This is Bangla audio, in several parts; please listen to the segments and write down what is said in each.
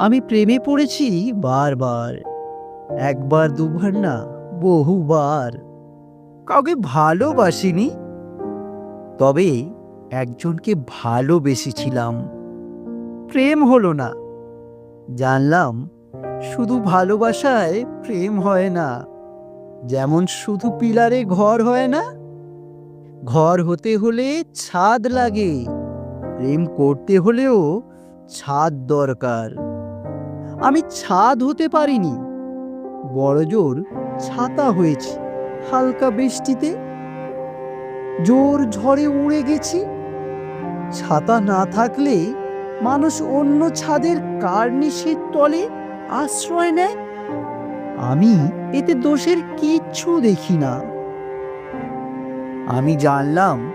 আমি প্রেমে পড়েছি বারবার। একবার, দুবার না, বহুবার। কাউকে ভালোবাসিনি, তবে একজনকে ভালোবেসেছিলাম। প্রেম হলো না। জানলাম, শুধু ভালোবাসায় প্রেম হয় না। যেমন শুধু পিলারে ঘর হয় না, ঘর হতে হলে ছাদ লাগে, প্রেম করতে হলেও ছাদ দরকার। আমি ছাদ হতে পারিনি। বড়জোর ছাতা হয়েছি, হালকা বৃষ্টিতে। জোর ঝড়ে উড়ে গেছি। ছাতা না থাকলে মানুষ অন্য ছাদের কার্নিশের তলে আশ্রয় নেয়। আমি এতে দোষের কিচ্ছু দেখি না। আমি জানলাম,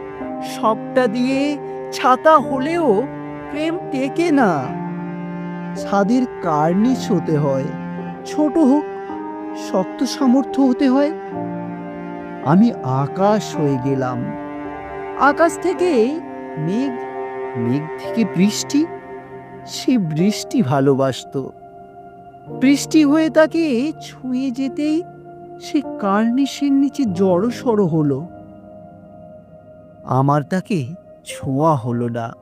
সবটা দিয়ে ছাতা হলেও প্রেম টেকে না। ছাদের কার্নিশ হতে হয়। ছোট হোক, শক্ত সামর্থ্য হতে হয়। আমি আকাশ হয়ে গেলাম। আকাশ থেকে মেঘ মেঘ থেকে বৃষ্টি, সে বৃষ্টি ভালোবাসতো। বৃষ্টি হয়ে তাকে ছুঁয়ে যেতেই সে কার্নিশের নিচে জড়সড় হলো। আমার তাকে ছোঁয়া হলো না।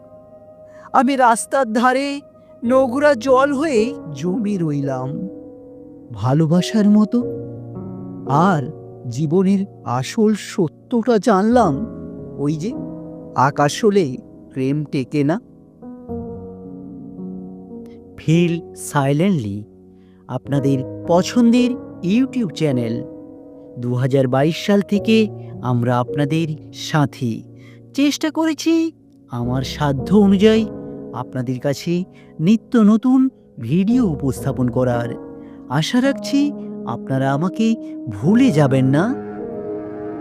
আমি রাস্তার ধারে নোংরা জল হয়ে জমে রইলাম। ভালোবাসার মতো। আর জীবনের আসল সত্যটা জানলাম। ওই যে আকাশ হলে প্রেম টেকে না। ফিল সাইলেন্টলি আপনাদের পছন্দের ইউটিউব চ্যানেল। দু হাজার বাইশ সাল থেকে আমরা আপনাদের সাথী। চেষ্টা করেছি আমার সাধ্য অনুযায়ী আপনাদের কাছে নিত্য নতুন ভিডিও উপস্থাপন করার আশা রাখছি আপনারা আমাকে ভুলে যাবেন না।